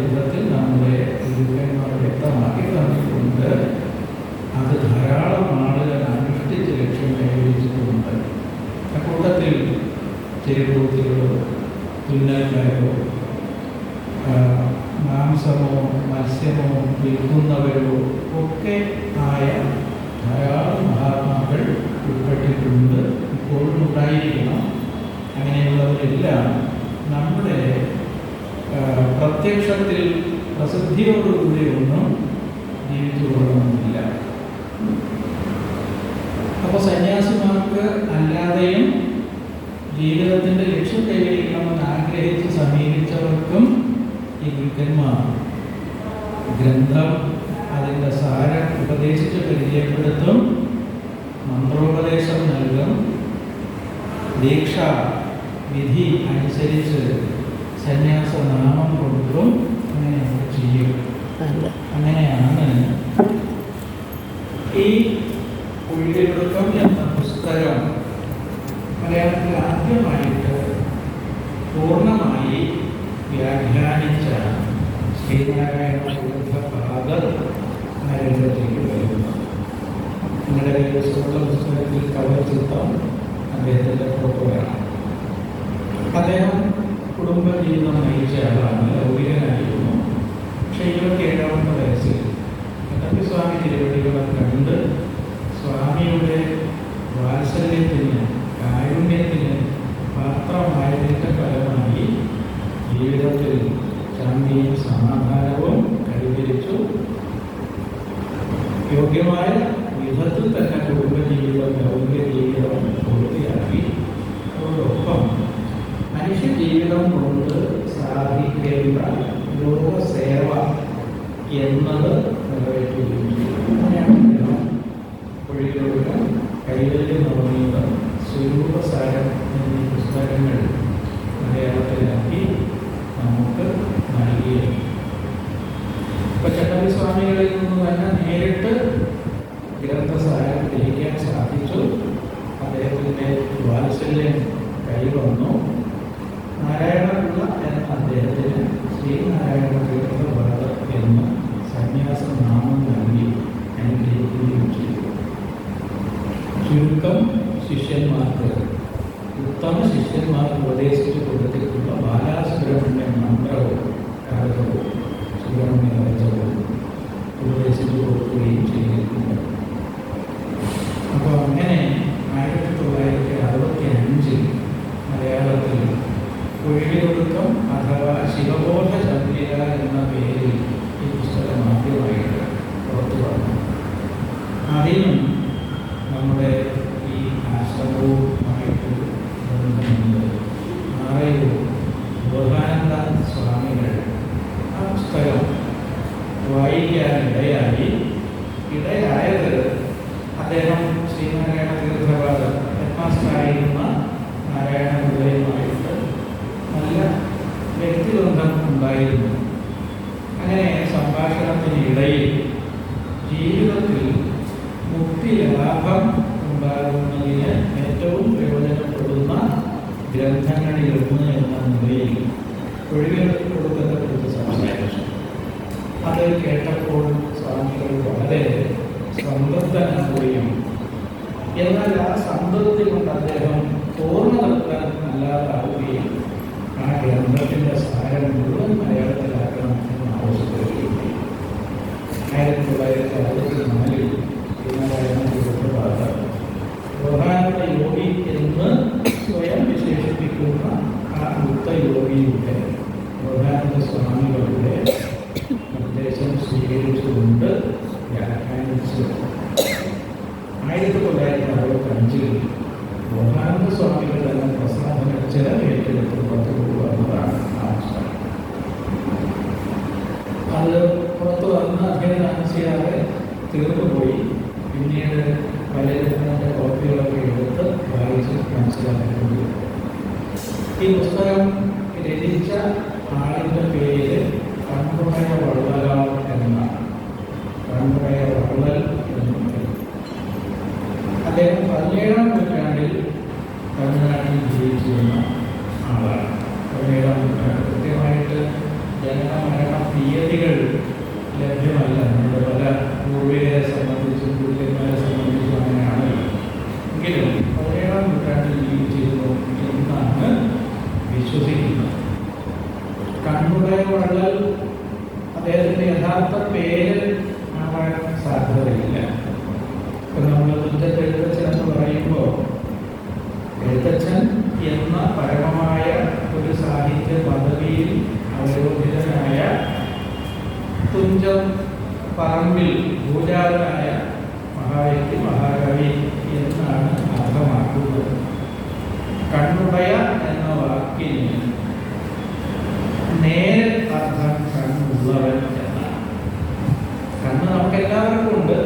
വിധത്തിൽ നമ്മുടെ ഗുരുക്കന്മാർ വ്യക്തമാക്കി തന്നിട്ടുണ്ട്. അത് ധാരാളം ആളുകൾ അനുഷ്ഠിച്ച് ലക്ഷ്യം കൈവരിച്ചിട്ടുണ്ട് അക്കൂട്ടത്തിൽ ചെരുപ്പൂത്തികളോ തുന്നൽക്കാരോ മാംസമോ മത്സ്യമോ വിൽക്കുന്നവരോ ഒക്കെ ആയ ധാരാളം മഹാത്മാക്കൾ ഉൾപ്പെട്ടിട്ടുണ്ട്. ഇപ്പോഴും ഉണ്ടായിരിക്കണം. അങ്ങനെയുള്ളവരെല്ലാം നമ്മുടെ പ്രത്യക്ഷത്തിൽ പ്രസിദ്ധിയോടുകൂടി ഒന്നും ജീവിച്ചു കൊള്ളണമെന്നില്ല. അപ്പോൾ സന്യാസിമാർക്ക് അല്ലാതെയും ജീവിതത്തിന്റെ ലക്ഷ്യം കൈവരിക്കണമെന്ന് ആഗ്രഹിച്ച് സമീപിച്ചവർക്കും ഈ ഗുരുക്കന്മാർ ഗ്രന്ഥം അതിന്റെ സാരം ഉപദേശിച്ച് പരിചയപ്പെടുത്തും മന്ത്രോപദേശം നൽകും ദീക്ഷ വിധി അനുസരിച്ച് സന്യാസ നാമം അങ്ങനെ അവർ ചെയ്യും. അങ്ങനെയാണ് ഈ ഒഴികൊടുക്കം എന്ന പുസ്തകം മലയാളത്തിൽ ആദ്യമായിട്ട് പൂർണമായി വ്യാഖ്യാനിച്ച ശ്രീനാരായണ തീർത്ഥപാദർ നരേന്ദ്രജിക്ക് വരുന്നു. നിങ്ങളുടെ കൈവശമുള്ള പുസ്തകത്തിൽ കവർ ചിത്രം അദ്ദേഹത്തിന്റെ ഫോട്ടോയാണ് അദ്ദേഹം കുടുംബജീവിതം നയിച്ച ആളാണ് ലൗകികനായിരുന്നു പക്ഷേ ഇരുപത്തി ഏഴാമത്തെ വയസ്സിൽ സ്വാമി തിരുവടികളെ കണ്ട് വാത്സല്യം കൈവന്നു നാരായണപിള്ള എന്ന അദ്ദേഹത്തിന് ശ്രീനാരായണ തീർത്ഥപാദ എന്ന് സന്യാസ നാമം നൽകി അനുഗ്രഹിക്കുകയും ചെയ്തു ചുരുക്കം ശിഷ്യന്മാർക്ക് ഉത്തമ ശിഷ്യന്മാർക്ക് ഉപദേശിച്ചു കൊടുത്തിട്ടുള്ള ബാലാസുബ്രഹ്മണ്യ മന്ത്രവും കാലവും സുബ്രഹ്മണ്യ വചവും ഉപദേശിച്ചു കൊടുക്കുകയും ചെയ്തിട്ടുണ്ട് അപ്പോൾ അങ്ങനെ ആയിരത്തി തൊള്ളായിരത്തി അറുപത്തി അഞ്ചിൽ മലയാളത്തിൽ ഒഴികൊടുക്കം അഥവാ ശിവബോധ ചന്ദ്രിക എന്ന പേരിൽ ഈ പുസ്തകം ആദ്യമായിട്ട് പുറത്തു വന്നു അതിനും നമ്മുടെ ഈ ആശ്രമവുമായിട്ട് ബന്ധമുണ്ട് ആറയൂർ ബോധാനന്ദ സ്വാമികൾ ആ പുസ്തകം വായിക്കാനിടയായി ഇടയായത് അദ്ദേഹം ശ്രീനാരായണ നേരെ എന്നാണ് കണ്ണ് നമുക്ക് എല്ലാവർക്കും ഉണ്ട്.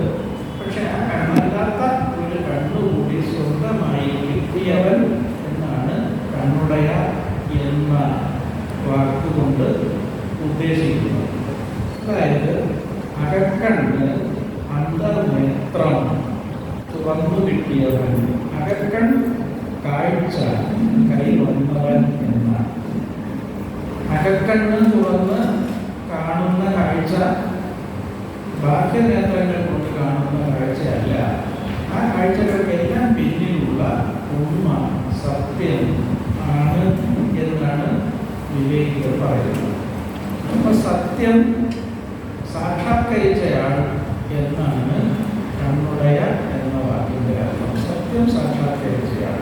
പക്ഷെ ആ കണ്ണല്ലാത്ത ഒരു കണ്ണുകൂടി സ്വന്തമായി കിട്ടിയവൻ എന്നാണ് കണ്ണുടയ എന്ന വാക്കുകൊണ്ട് ഉദ്ദേശിക്കുന്നത്. അതായത് അകക്കണ്ണ് അന്തർനേത്രം തുറന്നു കിട്ടിയവൻ. അകക്കൺ കാഴ്ച കൈവന്നവൻ എന്നാണ് അകക്കണ്ണ് തുറന്ന് കാണുന്ന കാഴ്ച ബാഹ്യനേത്രങ്ങൾ കൊണ്ട് കാണുന്ന കാഴ്ചയല്ല. ആ കാഴ്ചകൾക്കെല്ലാം പിന്നിലുള്ള ഉണ്മ സത്യം ആണ് എന്നാണ് വിവേകികൾ പറയുന്നത്. അപ്പൊ സത്യം സാക്ഷാത്കരിച്ചയാൾ എന്നാണ് കണ്ണുടയ എന്ന വാക്കിന്റെ അർത്ഥം. സത്യം സാക്ഷാത്കരിച്ചയാൾ.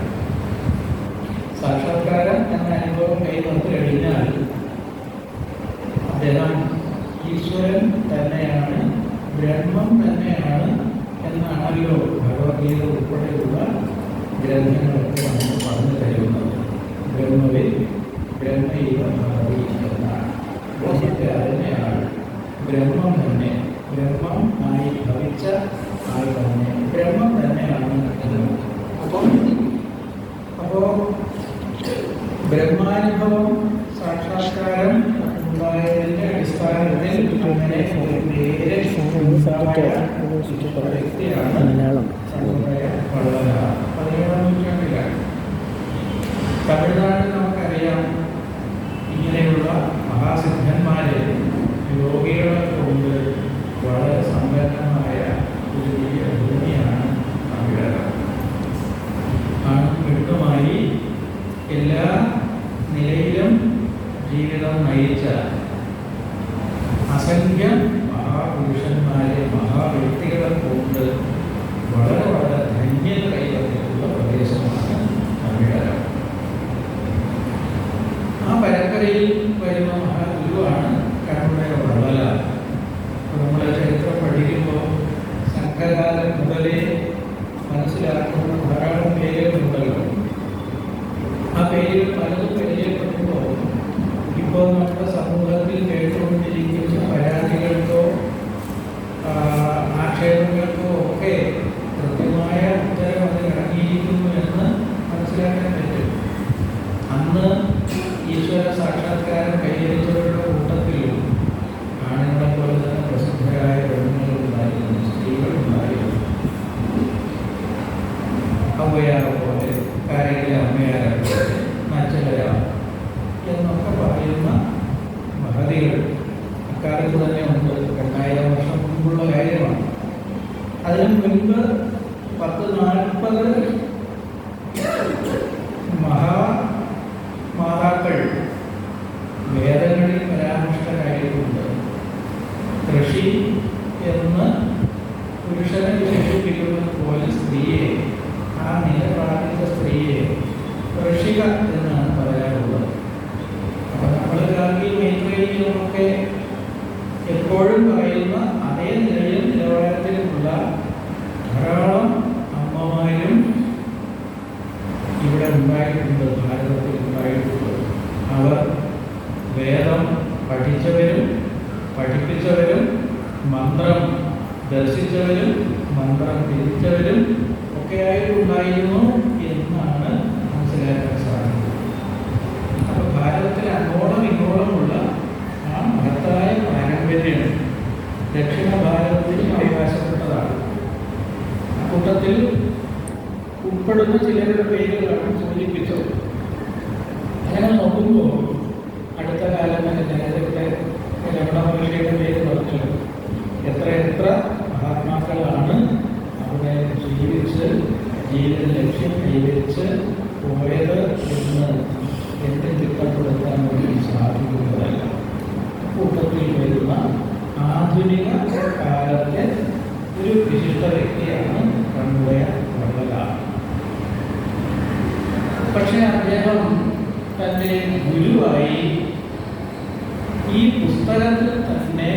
സാക്ഷാത്കാരം എന്ന അനുഭവം കൈവന്നു കഴിഞ്ഞാൽ അദ്ദേഹം ഈശ്വരൻ തന്നെയാണ് ബ്രഹ്മം തന്നെയാണ് എന്നാണല്ലോ ഭഗവത്ഗീത ഉൾപ്പെടെയുള്ള ഗ്രന്ഥങ്ങളൊക്കെ നമുക്ക് പറഞ്ഞു തരുന്നത്. ബ്രഹ്മവിൽ ബ്രഹ്മൈവ ഭാവി എന്നാണ്. ബ്രഹ്മത്തെ അറിഞ്ഞയാൾ ബ്രഹ്മം തന്നെ. ബ്രഹ്മം ആയി ഭവിച്ച தமிழ்நாடு ഋഷി എന്ന് പുരുഷനെ വിശേഷിപ്പിക്കുന്നത് പോലെ സ്ത്രീയെ ആ നിലപാടിച്ച സ്ത്രീയെ കൃഷിക എന്നാണ് പറയാറുള്ളത്. അപ്പൊ നമ്മൾ ഗാന്ധി മൈത്രേയിലുമൊക്കെ എപ്പോഴും പറയുന്ന അതേ നിലയിൽ ദർശിച്ചവരും മന്ത്രം തിരിച്ചവരും ഒക്കെ ആയിട്ടുണ്ടായിരുന്നു എന്നാണ് മനസ്സിലാക്കാൻ സാധിക്കുന്നത്. അപ്പൊ ഭാരതത്തിൽ അങ്ങോളം ഇങ്ങോളമുള്ള ആ മഹത്തായ പാരമ്പര്യം ദക്ഷിണ ഭാരതത്തിൽ അവകാശപ്പെട്ടതാണ്. ആ കൂട്ടത്തിൽ ഉൾപ്പെടുന്ന ചിലരുടെ പേരുകളാണ് സൂചിപ്പിച്ചത് അങ്ങനെ നോക്കുമ്പോൾ അടുത്ത കാലം തന്നെ രമണ മഹർഷിയുടെ പേര് പറഞ്ഞു എത്ര എത്ര ഈ ഒരു ലക്ഷ്യം കൈവരിച്ച് പോയത് എന്ന് എന്റെ തിട്ടപ്പെടുത്താൻ വേണ്ടി സാധിക്കുന്നതല്ല. കൂട്ടത്തിൽ വരുന്ന ആധുനിക കാലത്തെ ഒരു വിശിഷ്ട വ്യക്തിയാണ് കൺവയ വള്ളല പക്ഷെ അദ്ദേഹം തന്റെ ഗുരുവായി ഈ പുസ്തകത്തിൽ തന്നെ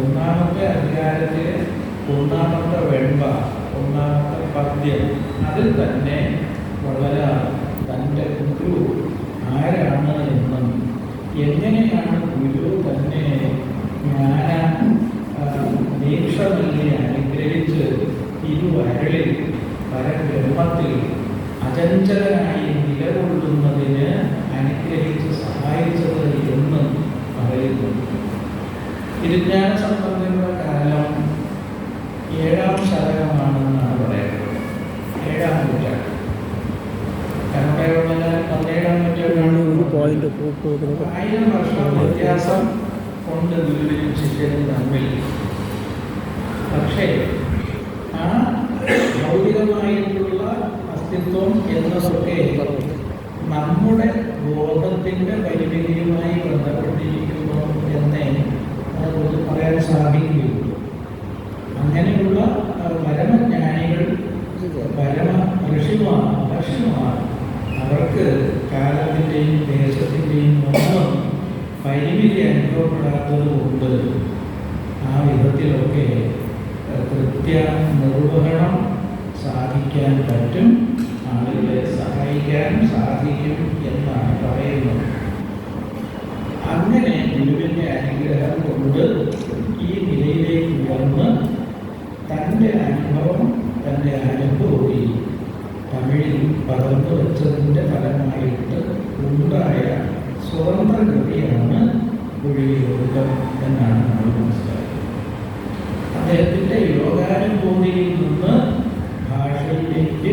ഒന്നാമത്തെ അധികാരത്തിലെ ഒന്നാമത്തെ വെൺപ ഒന്നാമത്തെ പദ്യം. അതിൽ തന്നെ വളരെ തന്റെ ഗുരു ആരാണ് എന്നും എങ്ങനെയാണ് ഗുരു തന്നെ ജ്ഞാന അനുഗ്രഹിച്ച് ഇരുവരളിൽ പരബ്രഹ്മത്തിൽ അചഞ്ചലനായി നിലകൊള്ളുന്നതിന് അനുഗ്രഹിച്ച് സഹായിച്ചത് എന്നും പറയുന്നു. വിജ്ഞാന സംബന്ധങ്ങളുടെ കാലം ഏഴാം ശതകമാണെന്നാണ് പറയുന്നത് ഏഴാം നൂറ്റാണ്ട്. പതിനേഴാം ആയിരം വർഷം വ്യത്യാസം കൊണ്ട് ഗുരുവിനും ശിഷ്യനും തമ്മിൽ. പക്ഷേ ആ ഭൗതികമായിട്ടുള്ള അസ്തിത്വം എന്നതൊക്കെ നമ്മുടെ ബോധത്തിന്റെ പരിമിതിയുമായി ബന്ധപ്പെട്ടിരിക്കുന്നു എന്നേ പറയാൻ സാധിക്കുകയുള്ളൂ. അങ്ങനെയുള്ള പരമജ്ഞാനികൾ പരമ ഋഷിമാണ് മഹർഷിമാണ് അവർക്ക് കാലത്തിന്റെയും ദേശത്തിന്റെയും ഒന്നും പരിമിതി അനുഭവപ്പെടാത്തത് കൊണ്ട് ആ വിധത്തിലൊക്കെ കൃത്യ നിർവഹണം സാധിക്കാൻ പറ്റും ആളുകളെ സഹായിക്കാൻ സാധിക്കും എന്നാണ് പറയുന്നത് അങ്ങനെ ഗുരുവിന്റെ അനുഗ്രഹം കൊണ്ട് ഈ നിലയിലേക്ക് ഉയർന്ന് തന്റെ അനുഭവം തന്റെ അനുഭൂതി തമിഴിൽ പകർന്നു വെച്ചതിന്റെ ഫലമായിട്ട് ഉണ്ടായ സ്വതന്ത്ര കൃതിയാണ് കുഴിയോഗം എന്നാണ് നമ്മൾ മനസ്സിലാക്കുന്നത്. അദ്ദേഹത്തിന്റെ യോഗാനുഭൂതിയിൽ നിന്ന് ഭാഷയിലേക്ക്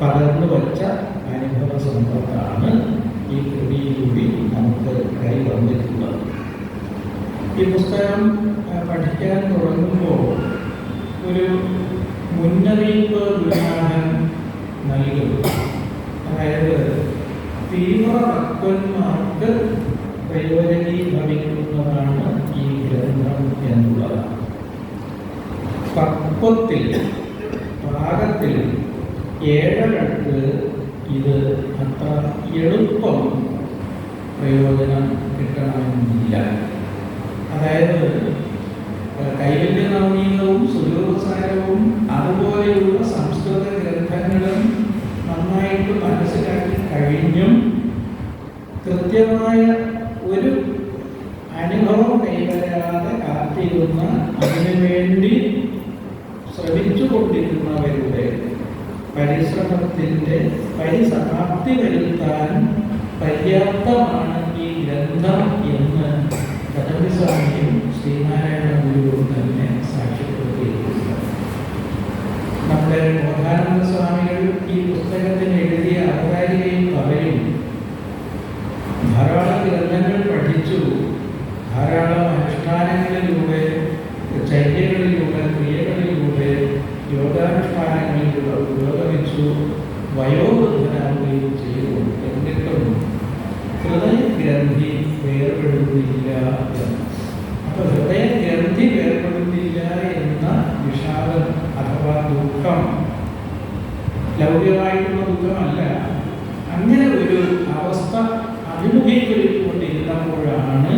പകർന്നു വച്ച അനുഭവ സമ്പത്താണ് ഈ കൃതിയിലൂടെ നമുക്ക് കൈവന്നിട്ടുള്ളത് ഈ പുസ്തകം പഠിക്കാൻ തുടങ്ങുമ്പോൾ ഒരു കൃത്യമായ യോഗാനുഷ്ഠാനങ്ങളിലൂടെ ഉപയോഗിച്ചു വയോവൃദ്ധനാവുകയും ചെയ്തു എന്നിട്ടും ഹൃദയഗ്രന്ഥി വേർപെടുന്നില്ല അപ്പോൾ ഹൃദയഗ്രന്ഥി വേർപെടുന്നില്ല എന്ന വിഷാദം അഥവാ ദുഃഖം ലൗകികമായിട്ടുള്ള ദുഃഖമല്ല. അങ്ങനെ ഒരു അവസ്ഥ അഭിമുഖീകരിച്ചുകൊണ്ടിരുന്നപ്പോഴാണ്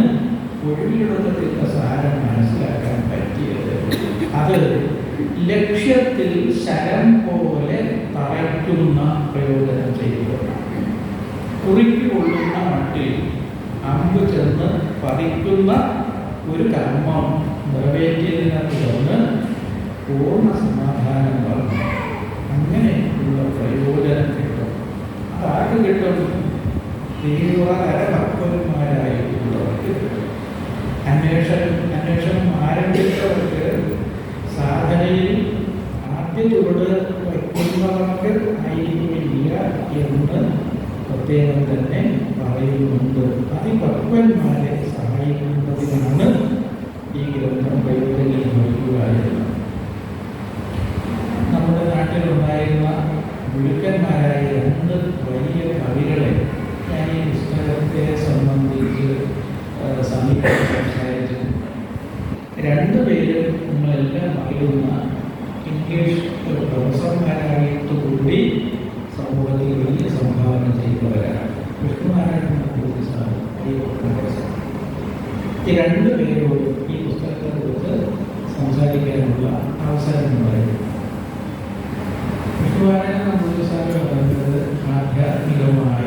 ഒഴിവിടുന്നതിന്റെ സാരം മനസ്സിലാക്കാൻ പറ്റിയത്. അത് ലക്ഷ്യത്തിൽ ശരം പോലെ തറയ്ക്കുന്ന പ്രയോജനം ചെയ്യുക കുറിക്കൊള്ളുന്ന മട്ടിൽ അമ്പ് ചെന്ന് പതിക്കുന്ന ഒരു കർമ്മം നിറവേറ്റിയതിനെ തുടർന്ന് പൂർണ സമാധാനം പറഞ്ഞു അങ്ങനെയുള്ള പ്രയോജനം കിട്ടും. അതാർക്ക് കിട്ടും? തീവ്രതരഭക്തന്മാരായിട്ടുള്ളവർക്ക് ഭക്തന്മാരായിട്ടുള്ളവർക്ക് അന്വേഷണം അന്വേഷണം ആരംഭിച്ചവർക്ക് സാധനയിൽ ആദ്യ ചുവട് വയ്ക്കുന്നവർക്ക് ആയിരിക്കില്ല എന്ന് പ്രത്യേകം തന്നെ പറയുന്നുണ്ട്. അതിപക്വന്മാരെ സഹായിക്കുന്നതിനാണ് ഈ ഗ്രന്ഥം പ്രയോജനീയമാക്കുക എന്ന് നമ്മുടെ നാട്ടിലുണ്ടായിരുന്ന ഗുരുക്കന്മാരായ രണ്ട് വലിയ കവികളെ ഞാൻ ഈ പുസ്തകത്തെ സംബന്ധിച്ച് സമീപിച്ച്. ഈ രണ്ട് പേരോടും ഈ പുസ്തകത്തെ കുറിച്ച് സംസാരിക്കാനുള്ള അവസരം പറയുന്നത്. വിഷ്ണുനാരായണൻ നമ്പൂതിരി സാർ പറയുന്നത് ആധ്യാത്മികമായ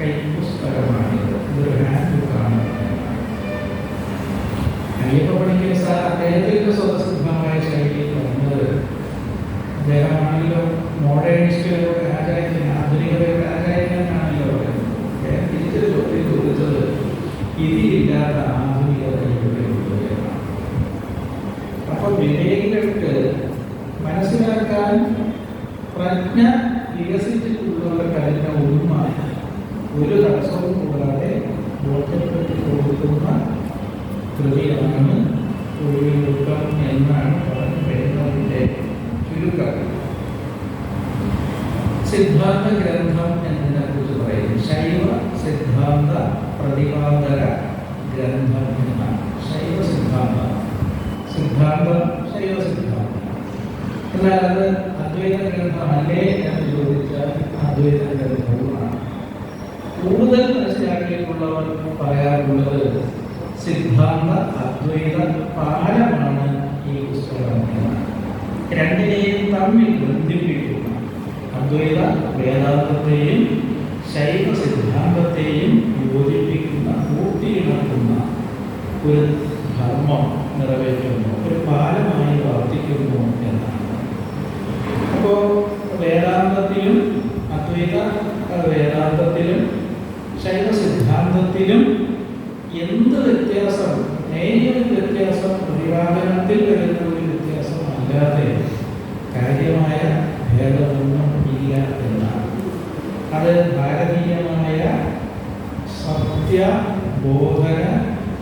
കൈപ്പുസ്തകമാണിത്. ഇതൊരു ഹാൻഡ് ബുക്കാണ് അയ്യപ്പപ്പണിക്കർ സാർ അദ്ദേഹത്തിന്റെ സ്വതസിദ്ധമായ ശൈലിയിൽ പറഞ്ഞത് അദ്ദേഹമാണല്ലോ മോഡേണിസ്റ്റുകളുടെ ആചാര്യൻ ആധുനികതയുടെ ആചാര്യനാണല്ലോ അദ്ദേഹം തിരിച്ചൊരു ചോദ്യം ചോദിച്ചത് ഇതിലില്ലാത്ത ആധുനികത എവിടെയുണ്ട് എന്നാണ് അപ്പൊ വിവേകികൾക്ക് മനസ്സിലാക്കാൻ പ്രജ്ഞ വികസിച്ചിട്ടുള്ള കഴിഞ്ഞ ഉണ്മ ഒരു തടസ്സവും കൂടാതെ ബോധ്യപ്പെട്ട് കൊടുക്കുന്ന കൃതിയാണ് ഒഴിവുകം എന്നാണ് പറഞ്ഞു വരുന്നതിന്റെ ചുരുക്കം സിദ്ധാന്ത ഗ്രന്ഥം എന്നതിനെ കുറിച്ച് പറയുന്നു ശൈവ സിദ്ധാന്ത പ്രതിപാദക ഗ്രന്ഥം എന്നാണ് ശൈവ സിദ്ധാന്തം സിദ്ധാന്തം ശൈവ സിദ്ധാന്തം എന്നാൽ അത് അദ്വൈത ഗ്രന്ഥമല്ലേ എന്ന് ചോദിച്ചാൽ അദ്വൈത ഗ്രന്ഥവുമാണ് കൂടുതൽ മനസ്സിലാക്കിയിട്ടുള്ളവർ പറയാറുള്ളത് സിദ്ധാന്ത അദ്വൈത പാലമാണ് ഈ പുസ്തകം എന്നാണ് രണ്ടിനെയും തമ്മിൽ ബന്ധിപ്പിക്കുന്ന അദ്വൈത വേദാന്തത്തെയും ശൈവ സിദ്ധാന്തത്തെയും യോജിപ്പിക്കുന്ന പൂർത്തിയിണക്കുന്ന ഒരു ധർമ്മം നിറവേറ്റുന്നു ഒരു പാലമായി വർത്തിക്കുന്നു എന്നാണ് അപ്പോൾ വേദാന്തത്തിലും അദ്വൈത വേദാന്തത്തിലും ശൈവ സിദ്ധാന്തത്തിലും എന്ത് വ്യത്യാസം നേരിയ വ്യത്യാസം പ്രതിപാദനത്തിൽ വരുന്ന ഒരു വ്യത്യാസം അല്ലാതെ കാര്യമായ ഭേദമൊന്നും ഇല്ല എന്നാണ് അത് ഭാരതീയമായ സത്യ ബോധന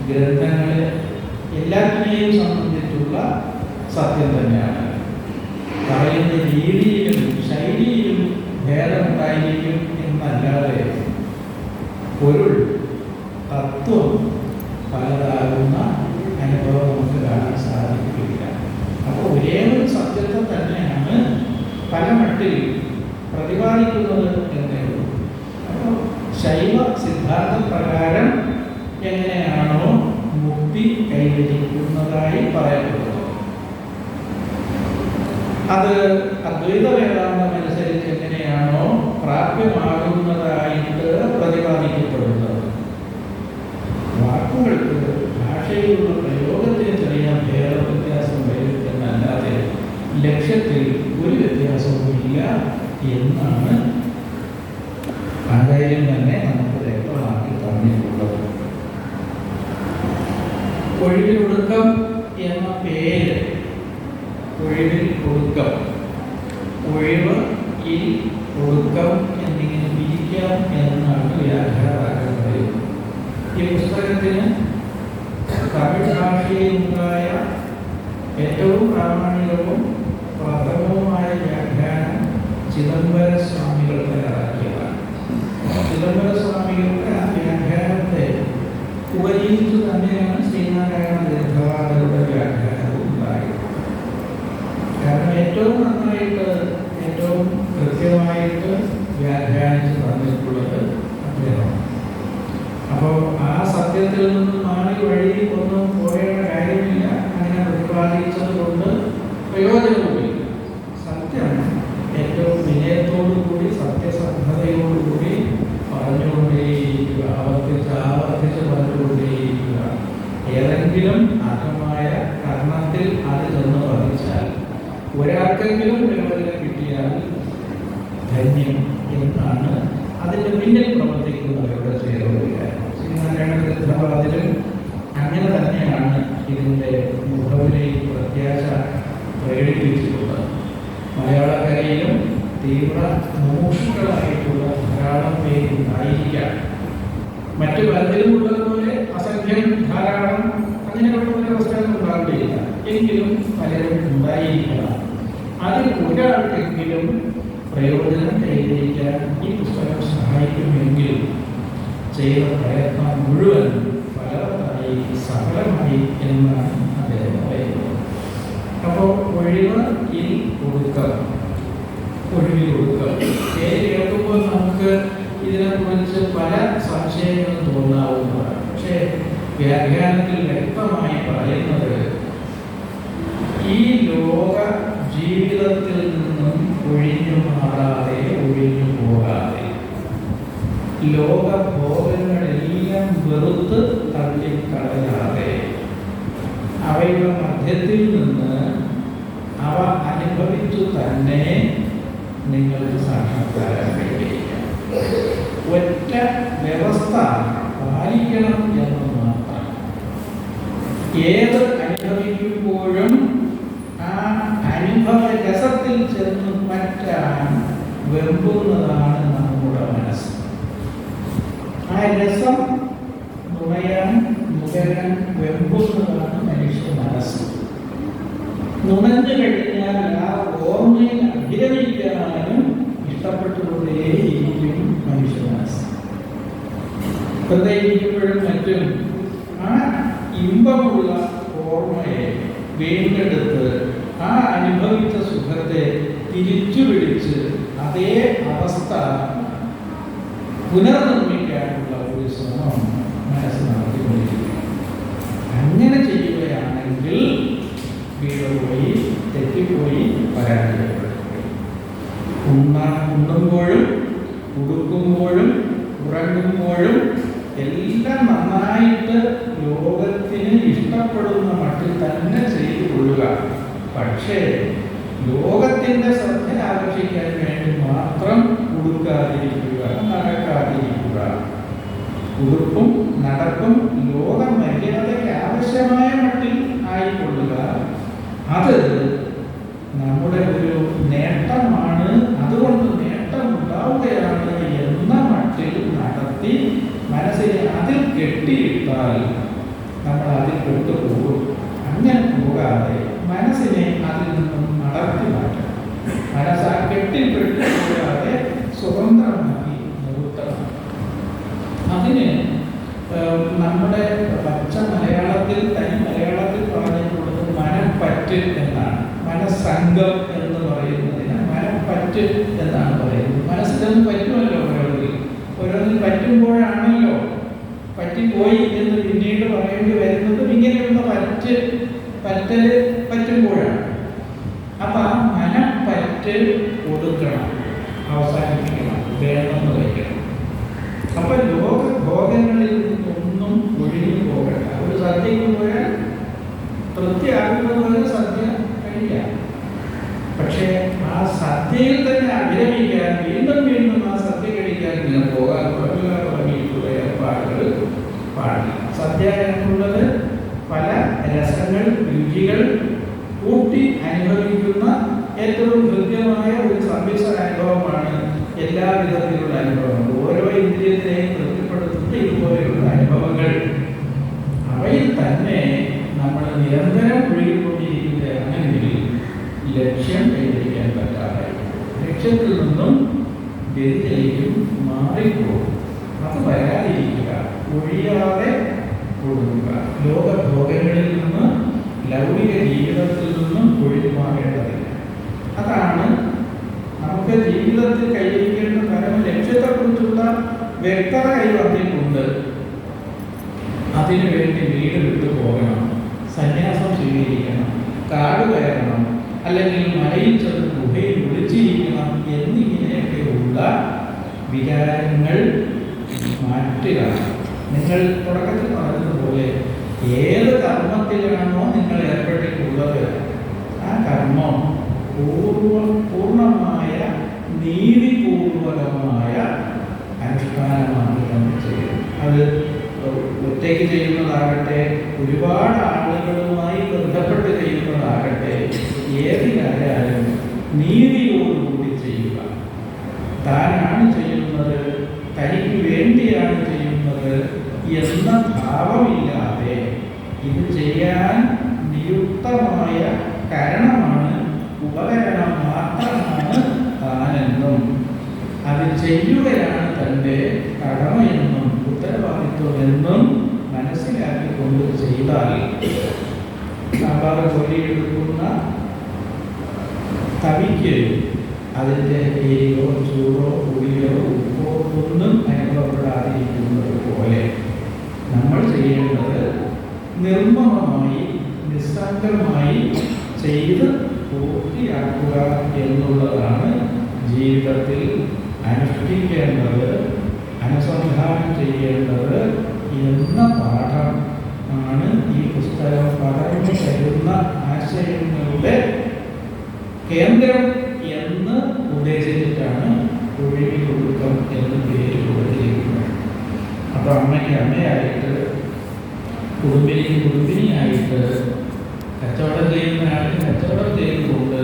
ഗ്രന്ഥങ്ങളെ എല്ലാത്തിനെയും സംബന്ധിച്ചുള്ള സത്യം തന്നെയാണ് പറയുന്ന രീതിയിലും ശൈലിയിലും ഭേദമുണ്ടായിരിക്കും എന്നല്ലാതെ പൊരുൾ തത്വം പലതാകുന്ന അനുഭവം നമുക്ക് കാണാൻ സാധിക്കില്ല അപ്പോൾ ഒരേ ഒരു സത്യത്തെ തന്നെയാണ് പല മട്ടിൽ പ്രതിപാദിക്കുന്നത് എന്നേ ഉള്ളൂ അപ്പോൾ ശൈവ സിദ്ധാന്ത പ്രകാരം എങ്ങനെയാണോ മുക്തി കൈവരിക്കുന്നതായി പറയപ്പെടുന്നത് അത് അദ്വൈത വേദാന്തം അനുസരിച്ച് എങ്ങനെയാണോ പ്രാപ്യമാകുന്നതായിട്ട് പ്രതിപാദിക്കപ്പെടുന്നത്. വാക്കുകൾക്ക് ഭാഷയിലുള്ള പ്രയോഗത്തിന് ചെറിയ ഭേദ വ്യത്യാസം വരും എന്നല്ലാതെ ലക്ഷ്യത്തിൽ ഒരു വ്യത്യാസവും ഇല്ല എന്നാണ് ആകാര്യം തന്നെ നമുക്ക് വ്യക്തമാക്കി തന്നിട്ടുള്ളത് ഒഴിവിലൊടുക്കം എന്ന പേര്. ഒഴിവിൽ ഒടുക്കം ഒഴിവ് ഈ ഒടുക്കം എന്നിങ്ങനെ പിരിക്കാം എന്നാണ് വ്യാഖ്യാതാക്കൾ പറയുന്നത് ഈ പുസ്തകത്തിന് തമിഴ് ഭാഷയിലുണ്ടായ ഏറ്റവും പ്രാമാണികവും പ്രഥമവുമായ വ്യാഖ്യാനം ചിദംബര സ്വാമികൾ തയ്യാറാക്കിയതാണ് ചിദംബര സ്വാമികളുടെ ഉപയോഗിച്ചു തന്നെയാണ് ശ്രീനാരായണ തീർത്ഥവാദരുടെ വ്യാഖ്യാനവും പറയുന്നത് കാരണം ഏറ്റവും നന്നായിട്ട് ഏറ്റവും കൃത്യമായിട്ട് വ്യാഖ്യാനിച്ച് തന്നിട്ടുള്ളത് അദ്ദേഹമാണ്. അപ്പോൾ ആ സത്യത്തിൽ നിന്നും മാറി വഴി ഒന്നും പോയേണ്ട കാര്യമില്ല. അങ്ങനെ പ്രതിപാദിച്ചത് കൊണ്ട് പ്രയോജനവുമില്ല. ധന്യം എന്നാണ് അതിന്റെ പിന്നിൽ പ്രവർത്തിക്കുന്നത് അവരുടെ ഗ്രന്ഥവാദിലും അങ്ങനെ തന്നെയാണ് ഇതിന്റെ മുഖവിലേക്ക് പ്രത്യാശ പ്രകടിപ്പിച്ചിട്ടുള്ളത്. മലയാളക്കരയിലും തീവ്ര മുമുക്ഷുക്കളായിട്ടുള്ള ധാരാളം പേരുണ്ടായിരിക്കാം മറ്റു പലതിലും ഉള്ളതുപോലെ അസംഖ്യം ധാരാളം അങ്ങനെയുള്ള ഒരു അവസ്ഥകൾ ഉണ്ടാകില്ല എങ്കിലും പലരും ഉണ്ടായിരിക്കണം. അതിൽ ഒരാൾക്കെങ്കിലും പ്രയോജനം കൈവരിക്കാൻ ഈ പുസ്തകം സഹായിക്കുമെങ്കിൽ ചെയ്ത പ്രയത്നം മുഴുവൻ ഫലവത്തായി സഫലമായി എന്നാണ് അദ്ദേഹം പറയുന്നത്. അപ്പോൾ ഒഴിവ് ഈ ഒടുക്കം ഒഴിവിൽ ഒടുക്കം പേര് കേൾക്കുമ്പോൾ നമുക്ക് ഇതിനെക്കുറിച്ച് പല സംശയങ്ങളും തോന്നാവുന്നതാണ്. പക്ഷേ വ്യാഖ്യാനത്തിൽ വ്യക്തമായി പറയുന്നത് ഈ ലോക ജീവിതത്തിൽ നിന്നും ഒഴിഞ്ഞു മാറാതെ ഒഴിഞ്ഞു പോകാതെ ലോകഭോഗങ്ങളെല്ലാം വെറുത്ത് തള്ളിക്കളയാതെ അവയുടെ മധ്യത്തിൽ നിന്ന് അവ അനുഭവിച്ചു തന്നെ നിങ്ങൾക്ക് സാക്ഷാത്കാരം ഒറ്റ വ്യവസ്ഥ പാലിക്കണം എന്ന് മാത്രം. ഏത് അനുഭവിക്കുമ്പോഴും ആ അനുഭവ രസത്തിൽ ചെന്ന് പറ്റാൻ വെമ്പുന്നതാണ് നമ്മുടെ മനസ്സ്. ആ രസം നുണയാൻ നുകരാൻ വെമ്പുന്നതാണ് മനുഷ്യ മനസ്സ്. നുണഞ്ഞു കഴിഞ്ഞാൽ ആ ഓർമ്മയിൽ അഭിരമിക്കാനും ഇഷ്ടപ്പെട്ടുകൊണ്ടേയിരിക്കും മനുഷ്യ മനസ്സ്. വെറുതെ ഇരിക്കുമ്പോഴും മറ്റും ആ ഇമ്പമുള്ള ഓർമ്മയെ വീണ്ടെടുത്ത് ആ അനുഭവിച്ച സുഖത്തെ തിരിച്ചു പിടിച്ച് അതേ അവസ്ഥ പുനർനിർമ്മിക്കാനുള്ള 그걸 ഓരോന്നിൽ പറ്റുമ്പോഴാണല്ലോ പറ്റിപ്പോയി എന്ന് പിന്നീട് പറയേണ്ടി വരുന്നതും. ഇങ്ങനെയുള്ള പറ്റ് പറ്റൽ പറ്റുമ്പോഴാണ്. വ്യതിചലിക്കും മാറിപ്പോകും. അത് വരാതിരിക്കുക ഒഴിയാതെ കൊടുക്കുക ലോകഭോഗങ്ങളിൽ നിന്ന് ലൗകിക ജീവിതത്തിൽ നിന്നും ഒഴിഞ്ഞു അതാണ് നമുക്ക് ജീവിതത്തിൽ കൈവരിക്കേണ്ട പരമ ലക്ഷ്യത്തെക്കുറിച്ചുള്ള വ്യക്തത കൈവന്നിട്ടുണ്ട് അതിനുവേണ്ടി വീട് വിട്ടു പോകണം സന്യാസം സ്വീകരിക്കണം കാട് കയറണം അല്ലെങ്കിൽ മലയിൽ വികാരങ്ങൾ മാറ്റുക നിങ്ങൾ തുടക്കത്തിൽ പറഞ്ഞതുപോലെ ഏത് കർമ്മത്തിലാണോ നിങ്ങൾ ഏർപ്പെട്ടിട്ടുള്ളത് ആ കർമ്മം പൂർവ പൂർണമായ നീതിപൂർവകമായ അനുഷ്ഠാനമാണ് നമ്മൾ ചെയ്യുന്നത്. അത് ഒറ്റയ്ക്ക് ചെയ്യുന്നതാകട്ടെ ഒരുപാട് ആളുകളുമായി ബന്ധപ്പെട്ട് ചെയ്യുന്നതാകട്ടെ ഏതിലായാലും നീതിയോടുകൂടി ചെയ്യുക. താനാണ് ചെയ്യുന്നത് തനിക്ക് വേണ്ടിയാണ് ചെയ്യുന്നത് എന്ന ഭാവമില്ലാതെ ഇത് ചെയ്യാൻ നിയുക്തമായ കരണമാണ് ഉപകരണം മാത്രമാണ് താനെന്നും. അത് ചെയ്യുകയാണ് തന്റെ കടമയെന്നും ഉത്തരവാദിത്വമെന്നും മനസ്സിലാക്കിക്കൊണ്ട് ചെയ്താൽ സാമ്പാർ ജോലിയെടുക്കുന്ന തവിക്ക് അതിന്റെ എരിയോ ചൂടോ പുളിയോ ഉപ്പോ ഒന്നും അനുഭവപ്പെടാതിരിക്കുന്നത് പോലെ നമ്മൾ ചെയ്യേണ്ടത് നിർമ്മമായി നിസ്സംഗമായി ചെയ്ത് പൂർത്തിയാക്കുക എന്നുള്ളതാണ് ജീവിതത്തിൽ അനുഷ്ഠിക്കേണ്ടത് അനുസന്ധാനം ചെയ്യേണ്ടത് എന്ന പാഠം ആണ് ഈ പുസ്തകം. പറഞ്ഞു തരുന്ന ആശയങ്ങളുടെ കേന്ദ്രം എന്ന് ഉദ്ദേശിച്ചിട്ടാണ് കുഴി കുടുക്കം എന്ന് പേര് കൊടുത്തിരിക്കുന്നത്. അപ്പൊ അമ്മയ്ക്ക് അമ്മയായിട്ട് കുടുംബിനി കുടുംബിനിയായിട്ട് കച്ചവടം ചെയ്യുന്നയാളിന് കച്ചവടം ചെയ്തുകൊണ്ട്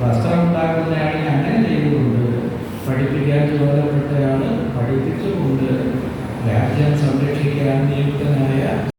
വസ്ത്രം ഉണ്ടാക്കുന്നയാളിന് അങ്ങനെ ചെയ്തുകൊണ്ട് പഠിപ്പിക്കാൻ ചുമതലപ്പെട്ടയാൾ പഠിപ്പിച്ചുകൊണ്ട് രാജ്യം സംരക്ഷിക്കാൻ നിയുക്തനായ